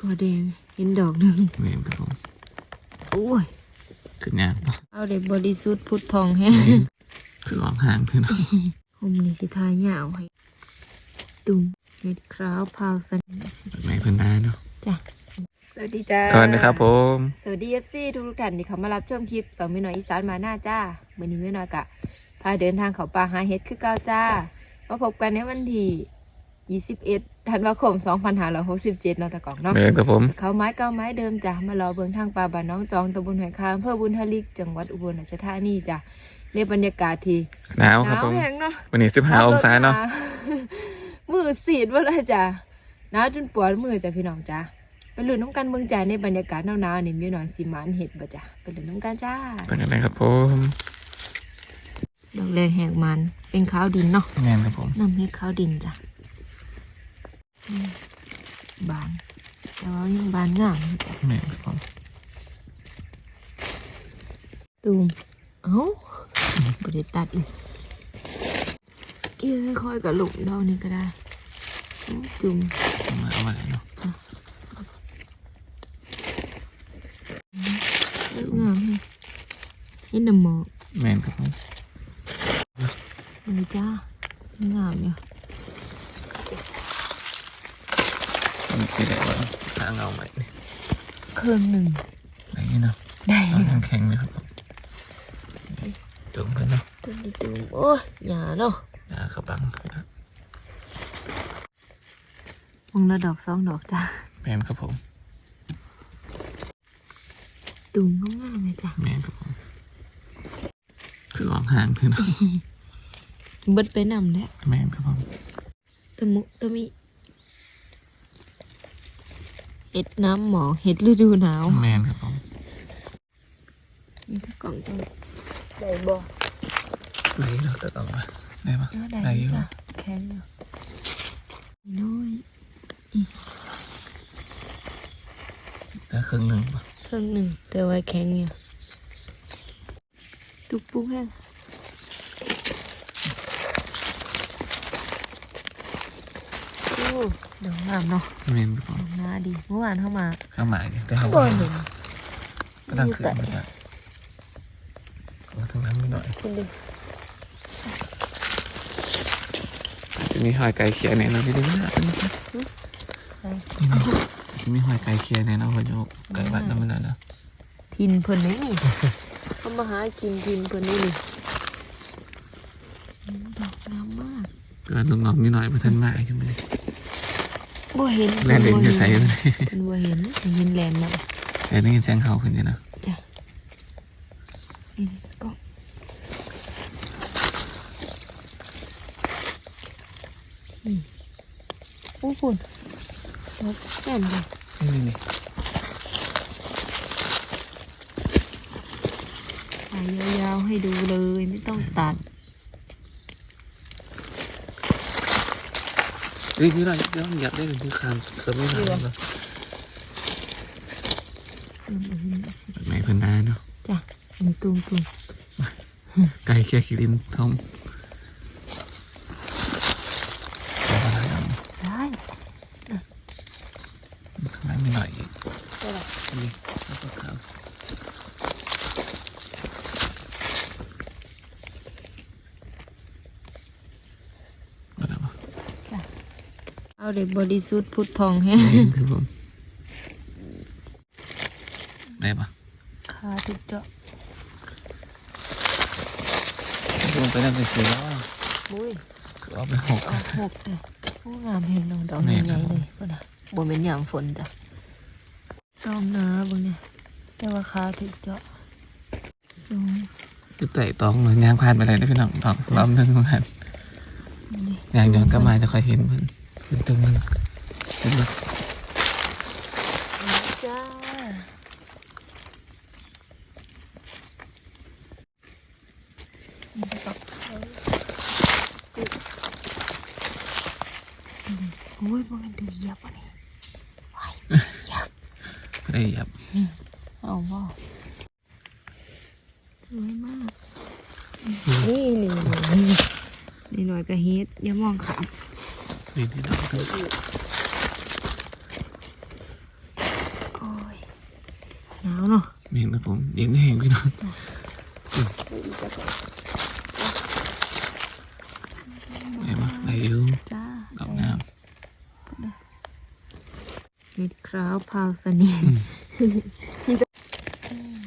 ก็แดงเห็นดอกหนึ่งแม่นครับผมโอ้ยขึ้นยากปะเอาเด็บริสุทธิ์พุทธพองแฮะคือออกห่างเพื่อนผมนี่สิทายยาวให้ตุ่มเห็ดคราวพาวสันแม่เพื่อนได้เนาะจ้ะสวัสดีจ้าสวัสดีครับผม สวัสดีเอฟซีทุกๆท่านที่เข้ามารับชมคลิปสองมิหน่อยอีสานมาหน้าจ้าวันนี้มิหน่อยกะพาเดินทางเขาป่าหาเห็ดคือเก้าจ้ามาพบกันในวันที่21 ธันวาคม2567เนาะตะกล่องเนาะแม่นครับผมเขาไม้เก้าไม้เดิมจ้ะมารอเบิ่งทางป่าบ้านน้องจองตำบลหอยคางอำเภอบุญทลิกจังหวัดอุบลราชธานีจ้ะในบรรยากาศที่หนาวหครับนาวผมแห้งเนาะวันนี้สิบห้าองศาเนาะมือสีดว่าเลยจ้ะหนาวจนปวดมือจ้ะพี่น้องจ้ะไปลุ้นน้ำกันเบิ่งจ้ะในบรรยากาศหนาวๆนี่มีหนอนสีหมันเห็ดบ่จ้ะไปลุ้นน้ำกันจ้าเป็นยังไงครับผมดอกแรกแหกมันเป็นขาวดินเนาะแม่นครับผมน้ำเห็ดขาวดินจ้ะอืม บานแต่ว่ายังบานงามอยู่จ้ะแม่นครับผมตูมเอ้าบริตัดอีกเกี่ยวค่อยๆกับหลุมเรานี่ก็ได้อืมจุ่มเอามาเอามาเลยเนาะงามเลยเห็นน้ำหมอกแม่นครับผมอันนี้จ้างามอยู่ นี่คือแบบว่าทางเอาใหม่นี่เครื่องหนึ่งอะไรเงี้ยเนาะได้เอาทางแข็งเลยครับผมจุ่มเพื่อนเนาะตัวนี้ตูมโอ้ยหยาเนาะอ่าเขาบังครับมองละดอกสองดอกจ้าแม่นครับผมตูมก็งามเลยจ้ะแม่นครับผมคือออกห่างเพื่อนเนาะเบิดไปนำแล้วแม่นครับผมตะมุตะมิ เห็ดน้ำหมอกเห็ดฤดูหนาวแม่นครับผมนี่ถ้ากล่องตัวได้บ่ไหนเราตัดออกมาได้ปะเออได้ได้อยู่จ้ะแข็งอยู่น้อยได้ครึ่งหนึ่งปะเครื่องหนึ่งแต่ว่าแข็งอยู่ตุกปุ๊กแห้งโอ้ ดอกงามเนาะแม่นครับผมดอกหน้าดีเมื่อวานเข้ามาเข้ามาอยู่แต่เขาบ่เห็นก็ตั้งขึ้นมาจากก็ทั้งนั้นไม่หน่อยคุณดิจะมีหอยไก่เขียเนี่ยเราไม่ได้นะจะมีหอยไก่เขียเนี่ยเราพอโยกไก่บ้านน้ำมันนะทินเพิ่นนี่นี่เขามาหากินทินเพิ่นนี่นี่อืมดอกงามมาก เกิดลุงงอมนิดหน่อยมาทันมาใช่ไหม บ่เห็นแลนเด่นจะใส่เลยเพิ่นบ่เห็นเห็นแลนมาแต่ได้ยินเสียงเขาขึ้นเนี่ยนะจ้ะนี่ก็อืมโอ้คุณดอกแก้มเลยนี่นี่ถ่ายยาวๆให้ดูเลยไม่ต้องตัด เฮ้ย นี่หน่อยเดี๋ยวอยากได้เป็นผู้คานเสริมไม่หน่อยเลยเสริมอื่นสิไม่เพิ่นได้เนาะจ้ะอันนี้ตุ้มตุ้มไก่เขียขีดินทองเอาไปแล้ว ได้ ข้างหลังนิดหน่อยอีก ได้ละ นี่แล้วก็ขาวมาแล้วปะ จ้ะ เอาเด็บริสุทธิ์พุทธพองแฮะนี่ครับผมได้ปะขาถูกเจาะลงไปนั่งกันสิแล้วมุ้ยคือเอาไปหกออกหกเลยโอ้งามเพลงน้องดอกแม่ใหครัญ่บๆเลยก็นะบ่เป็นยามฝนจ้ะต้องหนาบ่เนี่ยแต่ว่าขาถูกเจาะสูงคือไต่ตองเลยยางผ่านไปเลยนะพี่น้องตองรอบนึงเหมือนกันนี่ยางย้อนกลับมาจะค่อยเห็นเพิ่น เพิ่นตึงมันเห็นปะจ้านี่ก็โอ้ยบ่แมันดื้อเหยียบอันนี้ว้ายเหยียบเอ้ยครับเอาว่าสวยมากนี่นี่นี่นี่หน่อยก็เฮ็ดอย่ามองขามนี่นี่น้องเพิ่น หนาวเนาะ เมนครับผมเย็นแห้งพี่น้องไหนมาไหนอยู่ จ้า ดอกน้ เห็ดคราวพาวสนีำอืม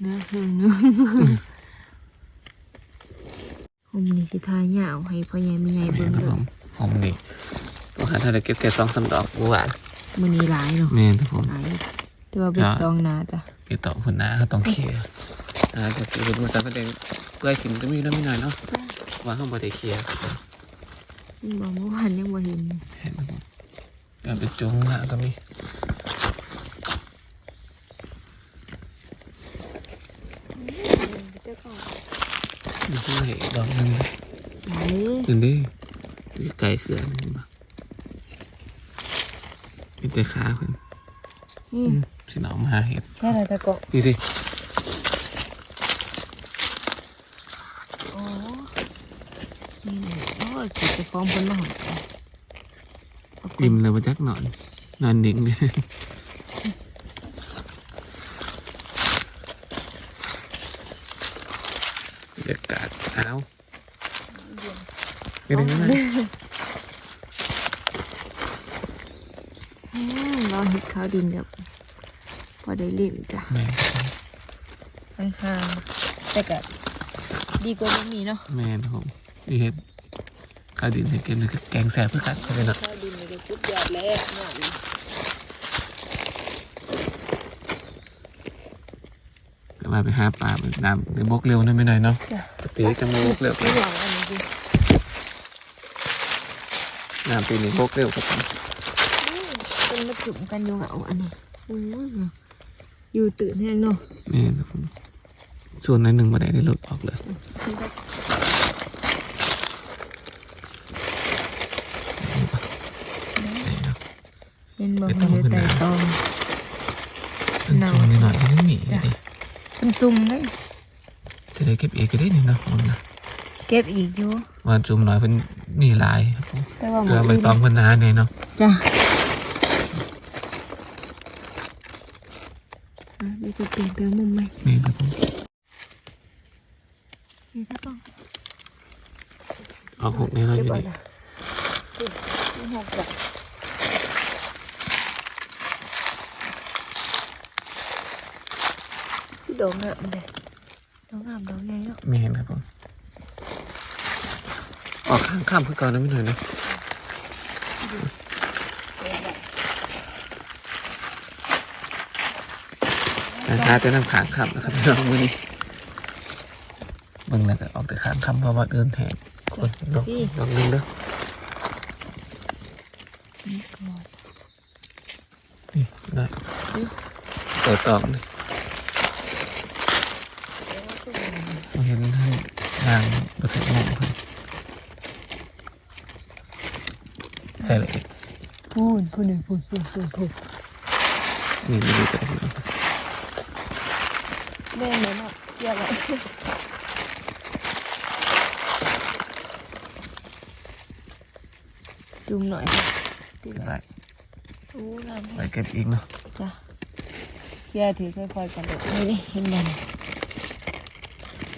เนื้อคือเนื้อผมนี่สิทายเหยาวให้พ่อใหญ่แม่ใหญ่เมเบิ่นงครับเด้ผอมหอมนี่ก็หาถ้าได้เก็บแค่สองสามดอกบัวหวานมื้อนี้หลายเนาะเมนครับผมหลายแต่ว่าเป็นตองหนาจ้ะเก็บต่อคนหน้าเขาต้องเคลียร์อ่าแต่คือเป็นภาษาประเด็นเพื่อให้กินก็มีน้ำไม่หน่อยเนาะว่าเขาไม่ได้เคลียร์ครั บผมบอกเมื่อวานยังบ่เห็นเลยเห็นไหมครับอย่าไปจุ้งนะก็มีมีเพื่อให้ดอกหนึงหลายถึงดิดูไก่เขื่อนเห็นปะมีแต่ขาเพิ่นอืมสิหนอมาเห็ดแค่ไรตะเกาะนี่ดิโอ้นี่นี่ โอ้ยจิตจะฟ้องเพิ่นมาหาเอาก่อนอิ่มเลยมาจักหนอน นอนนิ่งเลยบรรยากาศหนาวไม่ได้ไหมอืมรอเห็ดขาวดินแบบพอได้เล่มจ้ะแม่ค่อนข้างแต่ก็ดีกว่าไม่มีเนาะแม่นผมนี่เห็ด ข้าวดินเห็ดเก็บนี่คือแกงแสบเพื่อกันใช่ไหมเนาะขาวดินนี่ก็สุดยอดแล้วเนาะก็มาไปหาปลาไปน้ำในบกเร็วนั่นไม่หน่อยเนาะจ้ะจะปีจังบกเร็วไม่หวังอันนี้สิน้ำปีนี้บกเร็วครับผมเป็นมาถึงกันอยู่เหงาอันนี้อู้ยอยู่ตื่นแห้งเนาะแม่นครับผมส่วนในหนึ่งมาได้ได้ลดออกเลยนี่เนาะ เห็นบอกไม่ต้มัอนงอยู่ขึ้นใต้นะตองเป็นตัวนิดหน่อยไม่หนีจ้ะดิเป็นซุ่มเลยจะได้เก็บเองก็ได้นี่เนาะมึงนะเก็บอีกอยู่ว่าจุ่มหน่อยเป็นมีหลายครับผมแต่ว่าหมเกลือดใบตองเพิ่นหนาเนี่ยเนาะจ้ะอะเดี๋ยวจะเปลี่ยนไปเอามุมใหม่แม่นครับผมนี่ถ้าต้องเอาหกแน่นอนอเก็บยู่ไว้ดีนะสิบหกแบบ พี่ดอกงามเลยดอกงามดอกใหญ่เนาะแม่นครับผมออกข้างข้ามเพื่อก่อนนะไม่หน่อยนะหาแต่น้ำขางขับนะครับพี่น้องมือนี้เบิ่งแล้วก็ออกแต่ขางคำเพราะว่าเดินแหงคนดอกดอกหนึงเด้อนี่ก่อนนี่ได้เปิดตอกเลยเราเห็นท่าน นางประเทศมองเพิ่นใส่เลยพูนพูนหนึ่งพูนพูนพูนพูนนี่ไม่รู้จะได้ไหมแม่เหมือนอะเกี่ยวอะไรจุ่มหน่อยจุ่มหน่อยได้โอ้งามไปแฮะเก็บอีกเนาะจ้ะแย่ถือค่อยๆกันเลยนี่นี่เห็นมัน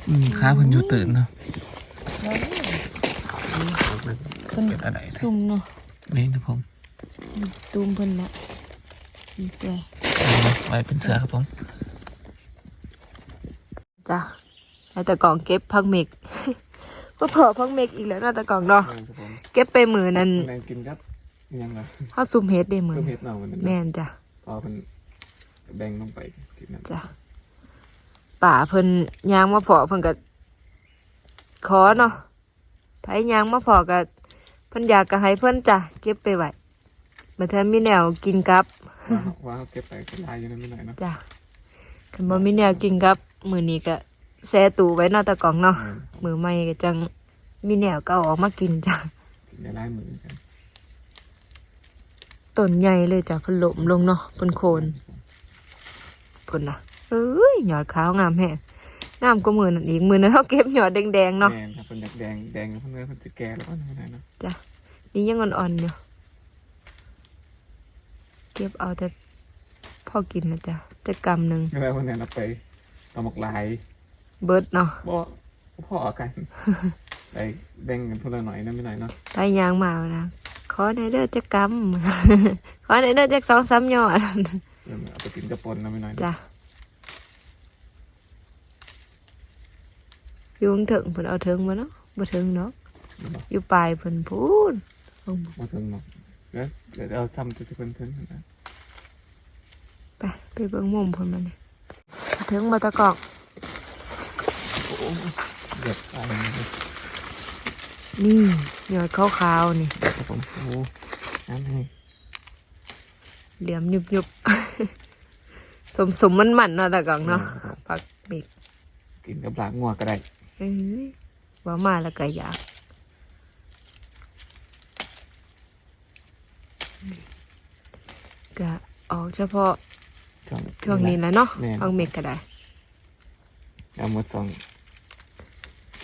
อืมค้าเพิ่นอยู่ตื่นเนาะแล้วเพิ่นเพิ่นเป็นอะไรนะซุ่มเนาะแม่นะผมนี่ตูมเพิ่นละนี่ตัวเอามาไว้เป็นเสือครับผมจ้ะแล้วแต่กล่องเก็บพักเมกก็เผอพักเมกอีกแล้วเนาะแต่กล่องเนาะครับผมเก็บไปมือนั่นแรงกินครับยังไงข้าวซุ่มเฮ็ดได้มือเพิ่มเห็ดเนาวันนี้แม่นจ้ะพอเพิ่นแบ่งลงไปกินน้ำจ้ะ ป่าเพิ่นยางมาพอเพิ่นก็ขอเนาะไผยางมาพอก็เพิ่นอยากก็ให้เพิ่นจ้ะเก็บไปไว้บัดแทนมีแนวกินกับว่าว่าเขาเก็บไปก็ลายอยู่นั่นไม่หน่อยเนาะจ้ะคันบ่มีแนวกินกับมื้อนี้ก็แช่ตู้ไว้เนาะตะกล่องเนาะแม่นมื้อใหม่ก็จังมีแนวก็เอาออกมากินจ้ะกินได้หลายมือกันต้นใหญ่เลยจ้ะเพิ่นหลมลงเนาะเพิ่นโคนเพิ่นน่ะเอ้ยยอดขาวงามแฮะงามกว่ามื้อนั้นอีกมื้อนั้นเฮาเก็บยอดแดงๆเนาะแม่นครับเพิ่นอยากแดงแดงเพิ่นเลยเพิ่นจะแก่แล้วก็ไม่ได้เนาะนี่ยังอ่อนๆอยู่เก็บเอาแต่พอกินนะจ๊ะแต่กำหนึ่งไม่ว่าวันนี้เราไปตำหมกลายเบิดเนาะบ่พ่อกันไปแบ่งกันคนละหน่อยนะไม่หน่อยเนาะไปยางมานะขอในเด้อจะกำขอในเด้อจะสองสามยอดเริ่มเอาไปกินกระปนนะไม่หน่อยเนาะจ้ะ อยู่ข้างถึงเพิ่นเอาถึงมาเนาะบ่ถึงเนาะบ่อยู่ปลายเพิ่นพูนลงมาถึงเนาะเดี๋ยวเดี๋ยวเอาซ้ำตัวที่เพิ่นเพิ่นนะไปไปเบิ่งมุมเพิ่นมานี่ถึงบ่ตะกอกโอ้เดือดตายเลยนี่ยอดขาวๆนี่ครับผมโอ้น้ำให้เหลี่ยมยุบๆสมสมมันมันๆเนาะตะกอกเนาะผักบิกกินกับหลากงัวก็ได้ เอ้ยว่ามาแล้วก็อยากก็ออกเฉพาะช่วงช่วงนี้แหล้วเนาะแม่นฟังเมกก็ได้เอาหมดสอง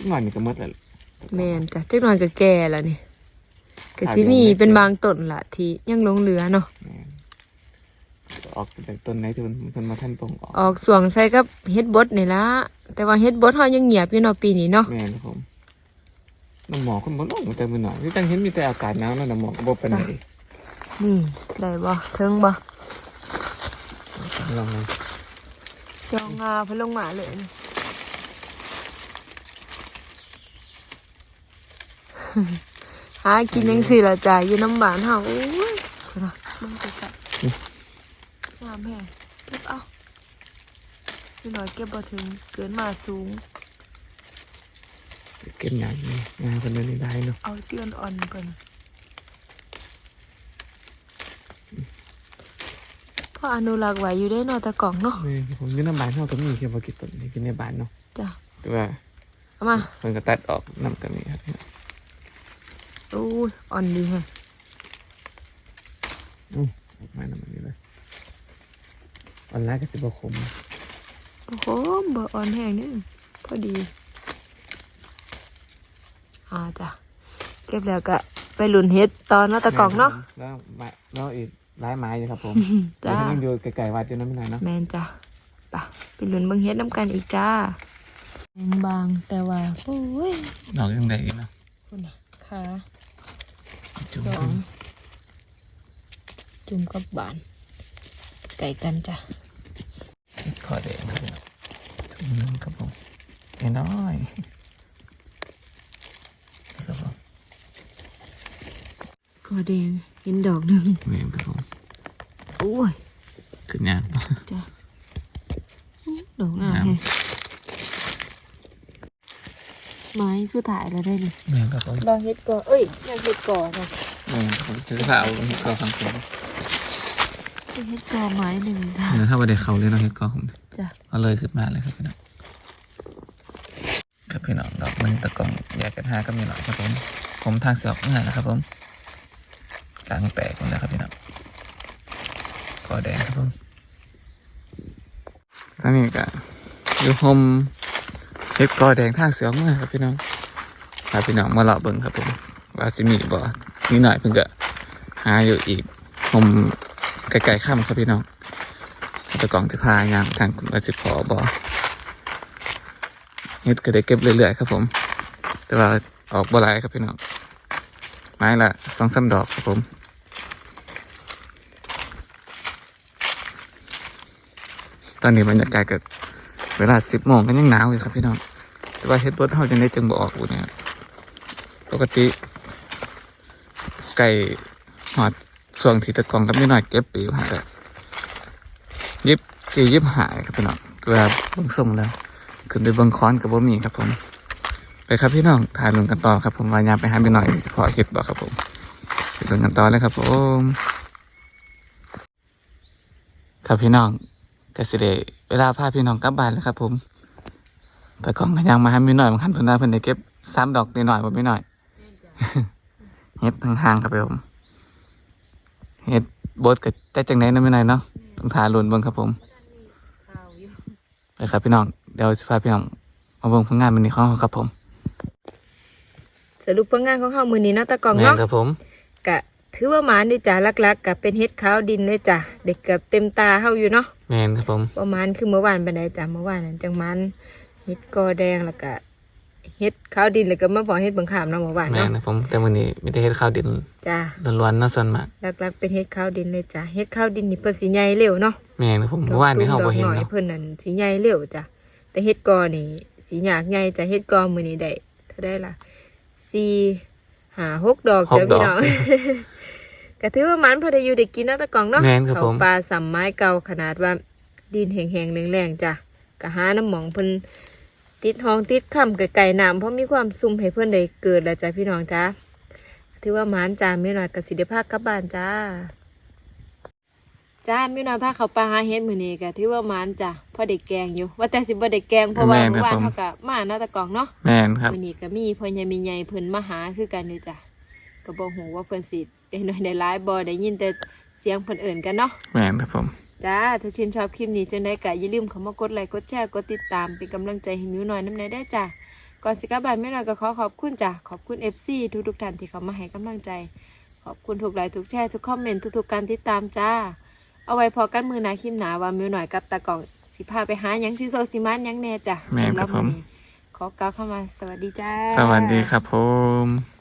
หน่อยนี่ก็หมดแล้วแม่นจ้ะจักหน่อยก็แก่แล้วนี่ก็สิมีเป็นบางต้นละที่ยังหลงเหลือเนาะแม่น ออกจากต้นไหนที่มันมันมาท่านตรงออกออกสวงใส่กับเฮ็ดบดนี่ละแต่ว่าเฮ็ดบดเฮายังเงียบอยู่เนาะปีนี้เนาะแม่นครับผมน้ำหมอกคนบ่ลงแต่มือหน่อยที่ตั้งเห็นมีแต่อากาศหนาวแล้วน้ำหมอกก็บ่เป็นไรนี่ได้บ่ถึงบ่ลองเลยจองงาเพิ่นลงมาเลยนี่หากินจังซี่ล่ะจ้ะอยู่น้ำบ้านเฮาโอ้ยพุ่นน่ะมันก็กะงาม แฮงเก็บเอาพี่น้อยเก็บบ่ถึงเกินมาสูง เก็บงานนี่งานคนนี้ได้เนาะเอาเสี้ยนอ่อนก่อนพ่ออนุรักษ์ไว้อยู่ได้เนอตะกล่องเนาะแม่ครับผมอยืนน้ำบานเท่ากับมีแค่พอกินต้นนี้กินในบ้านเนาะจ้ะแต่ว่าเอามามันก็ตัดออกน้ำกันนี่ครับอู้ยอ่อนดีแฮะอือออกมาน้ำมันนี่เลย ออนไลน์ก็สิบคมโอ้โหเบอร์อ่อนแห้งนี่พอดีอ่าจ้ะเก็บแล้วก็ไปหลุนเฮ็ดตอนเนาะตะกล่องเนาะแล้วไม้แล้วอีกร้ายไม้อยู่ครับผมจ้าเดี๋ยวยังอยู่ไกลๆวัดอยู่นะไม่นานเนาะแมนจ้ะไปไปหลุนเบิ่งเฮ็ดน้ำกันอีกจ้ายังบางแต่ว่าโอ้ยดอกยังไงเนาะคุณน่ะขาจุ่มสองจุ่มกับบานไก่กันจ้ะ ขอแดงครับผมจุ่มนึงครับผมน้อยๆครับผมก็แดงเห็นดอกหนึ่งเวียนครับผมโอ้ยขึ้นยานปะจ้ะอู้ดอกงามงามแฮะไม้สุดท้ายแล้วได้นี่เวียนครับผมดอกเฮ็ดก่อเอ้ยดอกเฮ็ดก่อค่ะเวียนครับผมถือผ้าเอาเห็ดกอของ ผมเฮ็ดก่อไม้หนึ่งค่ะเนื้อถ้าวันเด็กเขาเลยเนาะเห็ดกอผมจ้ะเอาเลยขึ้นมาเลยครับพี่น้องครับพี่น้องดอกหนึ่งตะกล่องแยกกันห้าก็มีหน่อยครับผมผมทางเสียออกง่ายนะครับผมกลางแตกหมดแล้วครับพี่น้องกอแดงครับผมตอนนี้ก็อยู่โฮมเฮ็ดกอแดงทางเสียออกง่ายครับพี่น้องพาพี่น้องมาเลาะเบิ่งครับผมว่าสิมีบ่นี่หน่อยเพิ่งก็หาอยู่อีกโฮม ไกลๆค่ำครับพี่น้องตะกล่องที่พายางทางคุณสิพอบอเฮ็ดก็ได้เก็บเรื่อยๆครับผม แต่ว่าออกบ่หลายครับพี่น้อง ไม้ละสองสามดอกครับผมตอนนี้บรรยากาศก็เวลาสิบโมงก็ยังหนาวอยู่ครับพี่น้อง แต่ว่าเฮ็ดบดเฮาจังได้จึงบ่ออกอยู่เนี่ย ปกติไก่หอด ส่วงที่ตะกล่องกับนิดหน่อยเก็บปีอยู่ฮะแต่ยิบสี่ยิบหายครับพี่น้องเวลาเบิ่งส่งแล้ว ขึ้นไปเบิ่งค้อนกับบ่มีครับผมไปครับพี่น้องถ่ายลงกันต่อครับผมวายามไปหาไปหน่อยสิพอเห็ดบ่ครับผมไปลงกันต่อเลยครับผมครับพี่น้องกสิเดเวลาพาพี่น้องกลับบ้านแล้วครับ ผม แต่กล้องก็ยังมาให้มีหน่อยบางคันเพิ่นได้เพิ่นได้เก็บสามดอกนิดหน่อยบ่มีหน่อยเฮ็ดห่างๆครับผม เฮ็ดบดกับแต่จังไหนเนาะไม่หน่อยเนาะต้องทาลุนเบิ่งครับผมไปครับพี่น้องเดี๋ยวสิพาพี่น้องมาเบิ่งผลงานวันนี้ของเราครับผม สรุปผลงานของเฮามื้อนี้เนาะตะกล่องแม่นเนาะครับผมกะถือว่าหมานนี่จ้ะลักๆกับเป็นเฮ็ดขาวดินเลยจ้ะเด็กกับเต็มตาเฮาอยู่เนาะแมนครับผมประมาณคือเมื่อวานปานใดจ้ะเมื่อวานนั้นจังมันเฮ็ดกอแดงแล้วก็ เฮ็ดขาวดินแล้วก็มาพอเฮ็ดบังขามเนาะเมื่อวานแมนเนาะครับผมแต่วันนี้ไมแต่ได้เฮ็ดข้าวดินจ้ะล้วนๆเนาะส่วนมากลักๆเป็นเฮ็ดขาวดินเลยจ้ะเฮ็ดขาวดินนี่เพิ่นสิใหญ่เร็วเนาะแมนครับผมเมื่อวานนี้เฮาบ่เห็นดอกหน่อยเนาะเพิ่นนั่นสิใหญ่เร็วจ้ะแต่เฮ็ดกอนี่สิยากใหญ่จ้ะเฮ็ดกอมื้อนี้ได้เท่าได้ล่ะสี่ห้าหกดอกหกจ้ะดพี่อกน้อง ก็ถือว่ามันพอได้อยู่ได้กินเนาะตะกล่องเนาะแม่นครับเขาผมปลาสัมไม้เก่าขนาดว่าดินแห้งๆแรงๆจ้ะก็หาน้ำหมองเพิ่น ติดห้องติดค่ำไก่ๆน้ำเพราะมีความซุ่มให้เพิ่นได้เกิดแล้วจ้ะพี่น้องจ้ะถือว่าหมานจ้ามีหน่อยก็สิได้พากลับบ้านจ้าจ้ามีหน่อยพาเขาไปหาเฮ็ดมื้อนี้ก็ถือว่าหมานจ้ะพอได้แกงอยู่ ว่าแต่สิบ่ได้แกงเพราะว่าแม่นเมื่อวานครับผม เขาก็มาเนาะตะกล่องเนาะ แมนครับมื้อนี้ก็มีพ่อใหญ่แม่ใหญ่เพิ่นมาหาคือกันอยู่จ้ะก็บ่ฮู้ว่าเพิ่นสิได้น้อยได้หลายบ่ได้ยินแต่ เสียงเพิ่นเอิ้นกันเนาะแมนครับผม จ้าถ้าชื่นชอบคลิปนี้จังได้ก็อย่าลืมเข้ามากดไลค์กดแชร์กดติดตามเป็นกำลังใจให้มิวหน่อยน้ำในได้อจ้ะก่อนสิกลับบ้านมิวหน่อยก็ขอขอบคุณจ้ะขอบคุณ FC ทุกทุกๆท่านที่เข้ามาให้กำลังใจ ขอบคุณทุกไลค์ทุกแชร์ทุกคอมเมนต์ทุกๆการติดตามจ้า เอาไว้พอกันมือหนาคลิปหนาว่ามิวหน่อยกับตากล่องสิพาไปหาหยังสิโซสิมันหยังแน่จ้ะแม่นสำหครับผมมื้อนี้ขอกล่าวเข้ามาสวัสดีจ้า สวัสดีครับผม